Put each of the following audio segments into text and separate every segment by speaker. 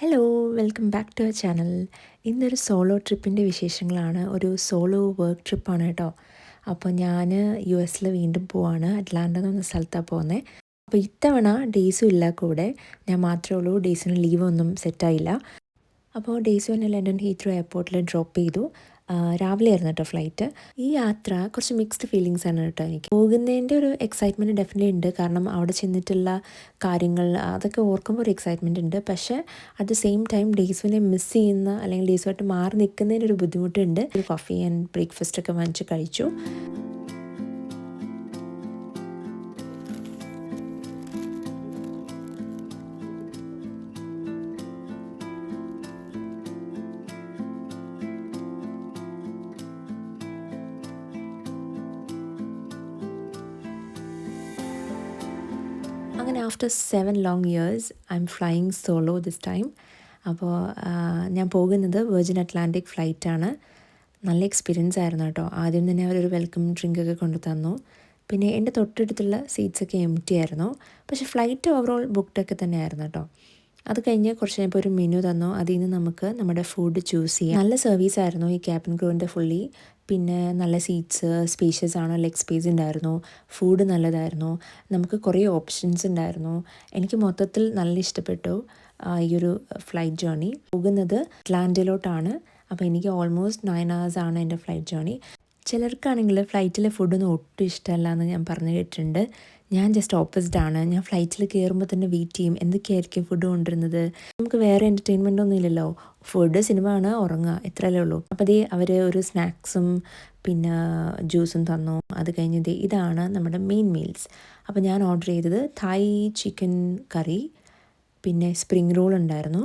Speaker 1: Hello welcome back to our channel ഇന്നൊരു solo ട്രിപ്പിന്റെ വിശേഷങ്ങളാണ്. ഒരു സോളോ വർക്ക് ട്രിപ്പാണ് കേട്ടോ. അപ്പോൾ ഞാൻ യു എസിൽ വീണ്ടും പോവാണ്. അറ്റ്ലാന്റ എന്ന സ്ഥലത്താണ് പോകുന്നത് അപ്പോൾ ഇത്തവണ ഡേയ്സും ഇല്ല കൂടെ. ഞാൻ മാത്രമേ ഉള്ളൂ. ഡേയ്സിന് ലീവൊന്നും സെറ്റായില്ല അപ്പോൾ ഡേയ്സ് എന്നെ ലണ്ടൻ ഹീത്രോ എയർപോർട്ടിൽ ഡ്രോപ്പ് ചെയ്തു. രാവിലെ ആയിരുന്നു കേട്ടോ ഫ്ലൈറ്റ് ഈ യാത്ര കുറച്ച് മിക്സ്ഡ് ഫീലിങ്സ് ആണ് കേട്ടോ എനിക്ക്. പോകുന്നതിന്റെ ഒരു എക്സൈറ്റ്മെന്റ് ഡെഫിനറ്റ്ലി ഉണ്ട്. കാരണം അവിടെ ചെന്നിട്ടുള്ള കാര്യങ്ങൾ അതൊക്കെ ഓർക്കുമ്പോൾ ഒരു എക്സൈറ്റ്മെന്റ് ഉണ്ട്. പക്ഷേ അറ്റ് ദ സെയിം ടൈം ഡേസുവിനെ മിസ് ചെയ്യുന്ന അല്ലെങ്കിൽ ഡേയ്സുമായിട്ട് മാറി നിൽക്കുന്നതിന്റെ ഒരു ബുദ്ധിമുട്ടുണ്ട്. കോഫി ആൻഡ് ബ്രേക്ക്ഫാസ്റ്റ് ഒക്കെ വാങ്ങിച്ച് കഴിച്ചു. അങ്ങനെ after seven long years I'm flying solo this time അപ്പോൾ ഞാൻ പോകുന്നത് വെർജിൻ അറ്റ്ലാന്റിക് ഫ്ലൈറ്റാണ് നല്ല എക്സ്പീരിയൻസ് ആയിരുന്നു കേട്ടോ. ആദ്യം തന്നെ അവരൊരു വെൽക്കം ഡ്രിങ്കൊക്കെ കൊണ്ടു തന്നു. പിന്നെ എന്റെ തൊട്ടടുത്തുള്ള സീറ്റ്സൊക്കെ എം ടി ആയിരുന്നു. പക്ഷേ ഫ്ലൈറ്റ് ഓവറോൾ ബുക്ക്ഡ് ഒക്കെ തന്നെ ആയിരുന്നു കേട്ടോ. അത് കഴിഞ്ഞ് കുറച്ച് കഴിഞ്ഞപ്പോൾ ഒരു മെനു തന്നു. അതിൽ നിന്ന് നമുക്ക് നമ്മുടെ ഫുഡ് ചൂസ് ചെയ്യാം. നല്ല സർവീസ് ആയിരുന്നു ഈ ക്യാബിൻ ക്രൂവിന്റെ ഫുള്ളി പിന്നെ നല്ല സീറ്റ്സ് സ്പേഷ്യസ് ആണ്? ലെഗ് സ്പേസ് ഉണ്ടായിരുന്നു ഫുഡ് നല്ലതായിരുന്നു. നമുക്ക് കുറേ ഓപ്ഷൻസ് ഉണ്ടായിരുന്നു എനിക്ക് മൊത്തത്തിൽ നല്ല ഇഷ്ടപ്പെട്ടു ഈ ഒരു ഫ്ലൈറ്റ് ജേർണി പോകുന്നത് അറ്റ്ലാന്റയിലോട്ടാണ് അപ്പോൾ എനിക്ക് ഓൾമോസ്റ്റ് നയൻ ഹവേഴ്സ് ആണ് എന്റെ ഫ്ലൈറ്റ് ജേർണി ചിലർക്കാണെങ്കിൽ ഫ്ലൈറ്റിലെ ഫുഡൊന്നും ഒട്ടും ഇഷ്ടമല്ല എന്ന് ഞാൻ പറഞ്ഞു കേട്ടിട്ടുണ്ട്. ഞാൻ ജസ്റ്റ് ഓപ്പോസിറ്റ് ആണ്. ഞാൻ ഫ്ലൈറ്റിൽ കയറുമ്പോൾ തന്നെ വെയിറ്റ് ചെയ്യും. എന്തൊക്കെയായിരിക്കും ഫുഡ് കൊണ്ടുവരുന്നത്? നമുക്ക് വേറെ എന്റർടൈൻമെന്റ് ഒന്നും ഇല്ലല്ലോ. ഫുഡ് സിനിമ ആണ് ഉറങ്ങുക. ഇത്രയല്ലേ ഉള്ളൂ. അപ്പോൾ അതേ അവർ ഒരു സ്നാക്സും പിന്നെ ജ്യൂസും തന്നു. അത് കഴിഞ്ഞ് ദേ ഇതാണ് നമ്മുടെ മെയിൻ മീൽസ് അപ്പോൾ ഞാൻ ഓർഡർ ചെയ്തത് തായ് ചിക്കൻ കറി പിന്നെ സ്പ്രിങ് റോൾ ഉണ്ടായിരുന്നു.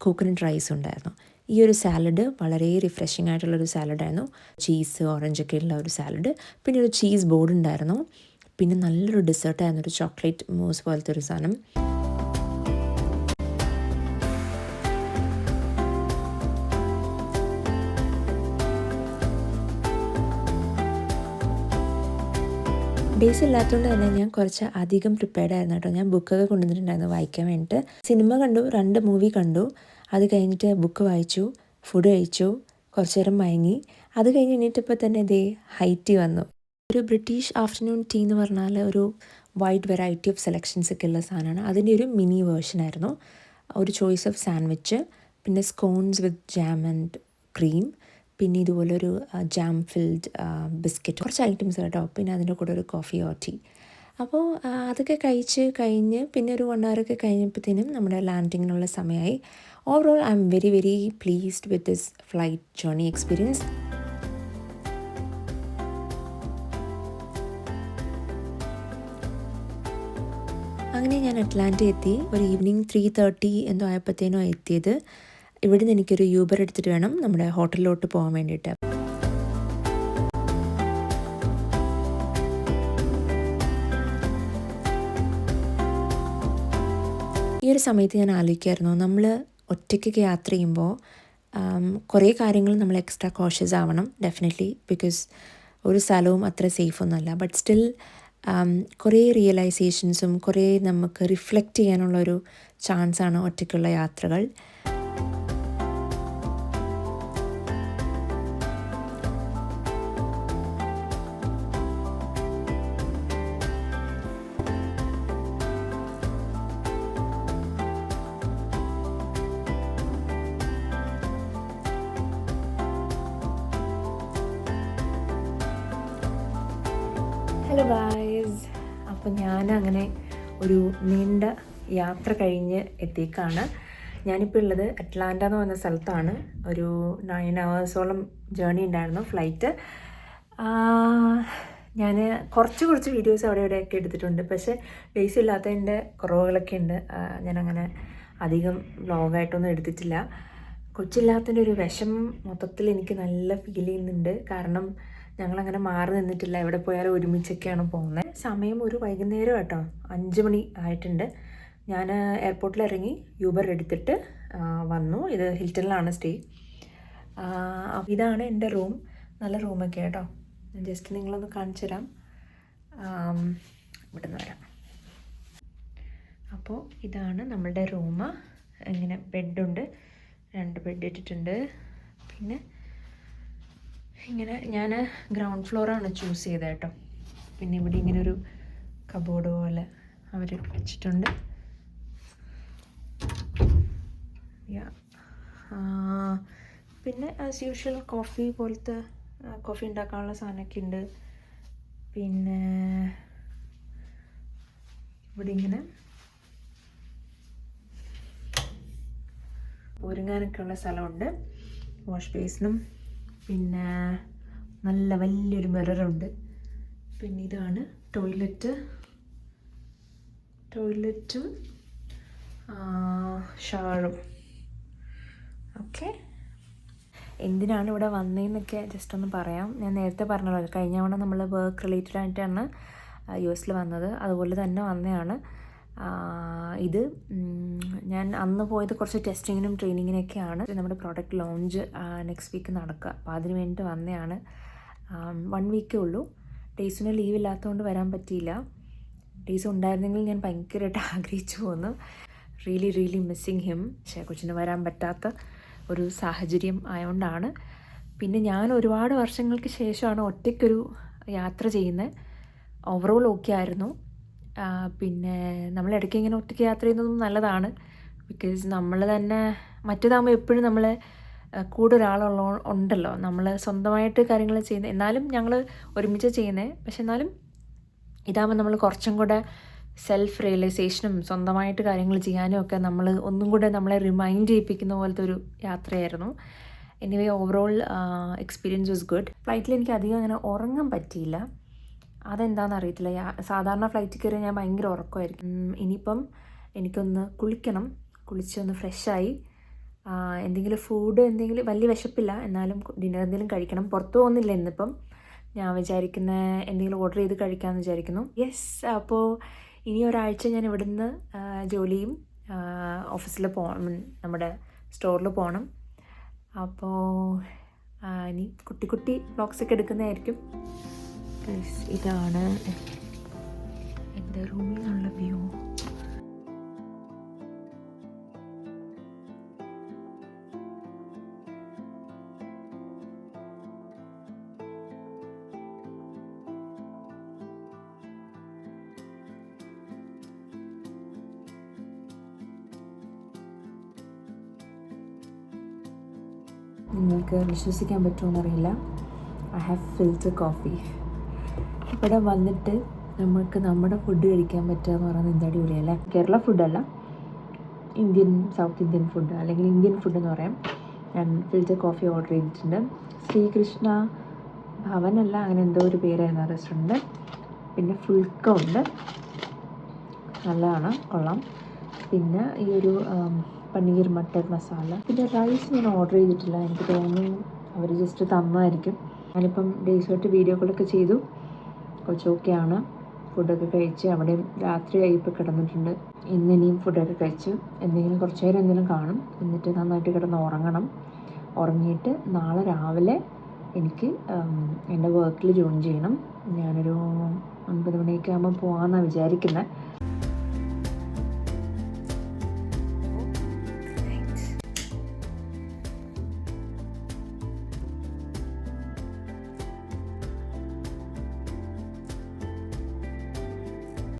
Speaker 1: കോക്കനട്ട് റൈസ് ഉണ്ടായിരുന്നു. ഈ ഒരു സാലഡ് വളരെ റിഫ്രഷിംഗ് ആയിട്ടുള്ളൊരു സാലഡായിരുന്നു ചീസ് ഓറഞ്ചൊക്കെ ഉള്ള ഒരു സാലഡ് പിന്നെ ഒരു ചീസ് ബോർഡ് ഉണ്ടായിരുന്നു. പിന്നെ നല്ലൊരു ഡെസേർട്ടായിരുന്നു ഒരു ചോക്ലേറ്റ് മൂസ് പോലത്തെ ഒരു സാധനം. ഡേയ്സ് ഇല്ലാത്തതുകൊണ്ട് തന്നെ ഞാൻ കുറച്ച് അധികം പ്രിപ്പയർഡ് ആയിരുന്നു കേട്ടോ. ഞാൻ ബുക്കൊക്കെ കൊണ്ടുവന്നിട്ടുണ്ടായിരുന്നു വായിക്കാൻ വേണ്ടിയിട്ട് സിനിമ കണ്ടു രണ്ട് മൂവി കണ്ടു. അത് കഴിഞ്ഞിട്ട് ബുക്ക് വായിച്ചു ഫുഡ് കഴിച്ചു കുറച്ചു നേരം മയങ്ങി. അത് കഴിഞ്ഞ് എണീറ്റപ്പോൾ തന്നെ ദേ ഹൈറ്റ് വന്നു. ഒരു ബ്രിട്ടീഷ് ആഫ്റ്റർനൂൺ ടീ എന്ന് പറഞ്ഞാൽ ഒരു വൈഡ് വെറൈറ്റി ഓഫ് സെലക്ഷൻസ് ഒക്കെ ഉള്ള സാധനമാണ്. അതിന്റെ ഒരു മിനി വേർഷൻ ആയിരുന്നു. ഒരു ചോയ്സ് ഓഫ് സാൻഡ്വിച്ച് പിന്നെ scones with jam and cream പിന്നെ ഇതുപോലെ ഒരു ജാം ഫിൽഡ് ബിസ്ക്കറ്റ് കുറച്ച് ഐറ്റംസ് കേട്ടോ. പിന്നെ അതിന്റെ കൂടെ ഒരു കോഫി ഓർ ടീ അപ്പോൾ അതൊക്കെ കഴിച്ച് കഴിഞ്ഞ് പിന്നെ ഒരു വൺ അവർ ഒക്കെ കഴിഞ്ഞപ്പോഴത്തേനും നമ്മുടെ ലാൻഡിങ്ങിനുള്ള സമയമായി. Overall I am very very pleased with this flight journey experience അങ്ങനെ ഞാൻ അറ്റ്ലാന്റ എത്തി. ഒരു ഈവനിങ് ത്രീ തേർട്ടി എന്തോ ആയപ്പോഴത്തേനോ എത്തിയത്. ഇവിടുന്ന് എനിക്കൊരു യൂബർ എടുത്തിട്ട് വേണം നമ്മുടെ ഹോട്ടലിലോട്ട് പോകാൻ വേണ്ടിയിട്ട്. ഈ ഒരു സമയത്ത് ഞാൻ ആലോചിക്കായിരുന്നു. നമ്മൾ ഒറ്റയ്ക്കൊക്കെ യാത്ര ചെയ്യുമ്പോൾ കുറേ കാര്യങ്ങൾ നമ്മൾ എക്സ്ട്രാ കോഷ്യസ് ആവണം ഡെഫിനറ്റ്ലി ബിക്കോസ് ഒരു സ്ഥലവും അത്ര സേഫ് ഒന്നുമല്ല ബട്ട് സ്റ്റിൽ കുറേ റിയലൈസേഷൻസും കുറേ നമുക്ക് റിഫ്ലക്റ്റ് ചെയ്യാനുള്ളൊരു ചാൻസാണ് ഒറ്റയ്ക്കുള്ള യാത്രകൾ. ഹലോ ഗായ്സ് അപ്പോൾ ഞാൻ അങ്ങനെ ഒരു നീണ്ട യാത്ര കഴിഞ്ഞ് എത്തിയേക്കാണ്. ഞാനിപ്പോൾ ഉള്ളത് അറ്റ്ലാന്റ എന്ന് പറഞ്ഞ സ്ഥലത്താണ്. ഒരു നയൻ അവേഴ്സോളം ജേർണി ഉണ്ടായിരുന്നു ഫ്ലൈറ്റ് ഞാൻ കുറച്ച് കുറച്ച് വീഡിയോസ് അവിടെ ഇവിടെയൊക്കെ എടുത്തിട്ടുണ്ട്. പക്ഷേ ബേസ് ഇല്ലാത്തതിന്റെ കുറവുകളൊക്കെ ഉണ്ട്. ഞാനങ്ങനെ അധികം വ്ളോഗായിട്ടൊന്നും എടുത്തിട്ടില്ല. കൊച്ചില്ലാത്തതിന്റെ ഒരു വിഷം മൊത്തത്തിൽ എനിക്ക് നല്ല ഫീൽ ചെയ്യുന്നുണ്ട്. കാരണം ഞങ്ങളങ്ങനെ മാറി നിന്നിട്ടില്ല. എവിടെ പോയാലും ഒരുമിച്ചൊക്കെയാണ് പോകുന്നത് സമയം ഒരു വൈകുന്നേരം കേട്ടോ. അഞ്ച് മണി ആയിട്ടുണ്ട്. ഞാൻ എയർപോർട്ടിൽ ഇറങ്ങി യൂബർ എടുത്തിട്ട് വന്നു. ഇത് ഹിൽട്ടണിലാണ് സ്റ്റേ ഇതാണ് എന്റെ റൂം. നല്ല റൂമൊക്കെ കേട്ടോ ജസ്റ്റ് നിങ്ങളൊന്ന് കാണിച്ചു തരാം. ഇവിടെ നിന്ന് വരാം. അപ്പോൾ ഇതാണ് നമ്മളുടെ റൂം ഇങ്ങനെ ബെഡുണ്ട് രണ്ട് ബെഡ് ഇട്ടിട്ടുണ്ട്. പിന്നെ ഇങ്ങനെ ഞാൻ ഗ്രൗണ്ട് ഫ്ലോറാണ് ചൂസ് ചെയ്തത് കേട്ടോ. പിന്നെ ഇവിടെ ഇങ്ങനെ ഒരു കബോർഡ് പോലെ അവർ വെച്ചിട്ടുണ്ട്. പിന്നെ ആസ് യൂഷ്വൽ കോഫി പോലത്തെ കോഫി ഉണ്ടാക്കാനുള്ള സാധനമൊക്കെ ഉണ്ട്. പിന്നെ ഇവിടെ ഇങ്ങനെ ഒരുങ്ങാനൊക്കെ ഉള്ള സ്ഥലമുണ്ട്. വാഷ് ബേസിനും പിന്നെ നല്ല വലിയൊരു മിററുണ്ട്. പിന്നെ ഇതാണ് ടോയ്ലറ്റ്. ടോയ്ലറ്റും ഷവറും ഓക്കെ. എന്തിനാണ് ഇവിടെ വന്നതെന്നൊക്കെ ജസ്റ്റ് ഒന്ന് പറയാം. ഞാൻ നേരത്തെ പറഞ്ഞല്ലോ കഴിഞ്ഞ തവണ നമ്മൾ വർക്ക് റിലേറ്റഡ് ആയിട്ടാണ് യു എസിൽ വന്നത്. അതുപോലെ തന്നെ വന്നതാണ്. ഇത് ഞാൻ അന്ന് പോയത് കുറച്ച് ടെസ്റ്റിങ്ങിനും ട്രെയിനിങ്ങിനൊക്കെയാണ് നമ്മുടെ പ്രോഡക്റ്റ് ലോഞ്ച് നെക്സ്റ്റ് വീക്ക് നടക്കുക. അപ്പോൾ അതിന് വേണ്ടിയിട്ട് വന്നതാണ്. വൺ വീക്കേ ഉള്ളൂ. ഡേയ്സിന് ലീവ് ഇല്ലാത്തതുകൊണ്ട് വരാൻ പറ്റിയില്ല. ഡേയ്സ് ഉണ്ടായിരുന്നെങ്കിൽ ഞാൻ ഭയങ്കരമായിട്ട് ആഗ്രഹിച്ചു പോന്നു. റിയലി റിയലി മിസ്സിങ് ഹിം പക്ഷേ കൊച്ചിന് വരാൻ പറ്റാത്ത ഒരു സാഹചര്യം ആയതുകൊണ്ടാണ് പിന്നെ ഞാൻ ഒരുപാട് വർഷങ്ങൾക്ക് ശേഷമാണ് ഒറ്റയ്ക്കൊരു യാത്ര ചെയ്യുന്നത്. ഓവറോൾ ഓക്കെ ആയിരുന്നു. പിന്നെ നമ്മൾ ഇടയ്ക്ക് ഇങ്ങനെ ഒറ്റയ്ക്ക് യാത്ര ചെയ്യുന്നതും നല്ലതാണ്. ബിക്കോസ് നമ്മൾ തന്നെ മറ്റേതാകുമ്പോൾ എപ്പോഴും നമ്മൾ കൂടെ ഒരാളുള്ള ഉണ്ടല്ലോ. നമ്മൾ സ്വന്തമായിട്ട് കാര്യങ്ങൾ ചെയ്യുന്നത് എന്നാലും ഞങ്ങൾ ഒരുമിച്ച് ചെയ്യുന്നത് പക്ഷെ എന്നാലും ഇതാകുമ്പോൾ നമ്മൾ കുറച്ചും കൂടെ സെൽഫ് റിയലൈസേഷനും സ്വന്തമായിട്ട് കാര്യങ്ങൾ ചെയ്യാനും ഒക്കെ നമ്മൾ ഒന്നും കൂടെ നമ്മളെ റിമൈൻഡ് ചെയ്യിപ്പിക്കുന്ന പോലത്തെ ഒരു യാത്രയായിരുന്നു. Anyway overall experience was good ഫ്ലൈറ്റിൽ എനിക്ക് അധികം അങ്ങനെ ഉറങ്ങാൻ പറ്റിയില്ല. അതെന്താണെന്ന് അറിയത്തില്ല സാധാരണ ഫ്ലൈറ്റിൽ കയറി ഞാൻ ഭയങ്കര ഉറക്കമായിരിക്കും. ഇനിയിപ്പം എനിക്കൊന്ന് കുളിക്കണം. കുളിച്ചൊന്ന് ഫ്രഷായി. എന്തെങ്കിലും ഫുഡ് എന്തെങ്കിലും വലിയ വിശപ്പില്ല. എന്നാലും ഡിന്നർ എന്തെങ്കിലും കഴിക്കണം. പുറത്തു പോകുന്നില്ല ഇന്നിപ്പം. ഞാൻ വിചാരിക്കുന്ന എന്തെങ്കിലും ഓർഡർ ചെയ്ത് കഴിക്കാമെന്ന് വിചാരിക്കുന്നു. യെസ് അപ്പോൾ ഇനി ഒരാഴ്ച ഞാൻ ഇവിടുന്ന് ജോലിയും ഓഫീസിൽ പോ നമ്മുടെ സ്റ്റോറിൽ പോകണം അപ്പോൾ ഇനി കുട്ടി കുട്ടി ബ്ലോഗ്സൊക്കെ എടുക്കുന്നതായിരിക്കും. ഇതാണ്. എന്റെ റൂമിൽ നിന്നുള്ള വ്യൂ. നിങ്ങൾക്ക് വിശ്വസിക്കാൻ പറ്റുമെന്നറിയില്ല ഐ ഹാവ് ഫിൽറ്റർ കോഫി ഇവിടെ വന്നിട്ട് നമുക്ക് നമ്മുടെ ഫുഡ് കഴിക്കാൻ പറ്റുക എന്ന് പറയുന്നത് എന്താ അടിപൊളിയല്ലേ? കേരള ഫുഡല്ല ഇന്ത്യൻ സൗത്ത് ഇന്ത്യൻ ഫുഡ് അല്ലെങ്കിൽ ഇന്ത്യൻ ഫുഡ് എന്ന് പറയാം. ഞാൻ ഫിൽറ്റർ കോഫി ഓർഡർ ചെയ്തിട്ടുണ്ട്. ശ്രീകൃഷ്ണ ഭവനല്ല അങ്ങനെ എന്തോ ഒരു പേരായിരുന്നു ആ റെസ്റ്റോറന്റ് പിന്നെ ഫുൾക്ക ഉണ്ട്. നല്ലതാണ് കൊള്ളാം. പിന്നെ ഈ ഒരു പനീർ മട്ടർ മസാല. പിന്നെ റൈസ് ഞാൻ ഓർഡർ ചെയ്തിട്ടില്ല. എനിക്ക് തോന്നുന്നു അവർ ജസ്റ്റ് തന്നായിരിക്കും. ഞാനിപ്പം ഡേയ്സായിട്ട് വീഡിയോകളൊക്കെ ചെയ്തു. കുറച്ച് ഓക്കെയാണ് ഫുഡൊക്കെ കഴിച്ച് അവിടെ രാത്രിയായി ഇപ്പോൾ കിടന്നിട്ടുണ്ട്. ഇന്ന് ഇനിയും ഫുഡൊക്കെ കഴിച്ചു എന്തെങ്കിലും കുറച്ച് നേരം എന്തെങ്കിലും കാണും. എന്നിട്ട് നന്നായിട്ട് കിടന്ന് ഉറങ്ങണം. ഉറങ്ങിയിട്ട് നാളെ രാവിലെ എനിക്ക് എന്റെ വർക്കിൽ ജോയിൻ ചെയ്യണം. ഞാനൊരു ഒൻപത് മണിയൊക്കെ ആകുമ്പോൾ പോകാമെന്നാണ് വിചാരിക്കുന്നത്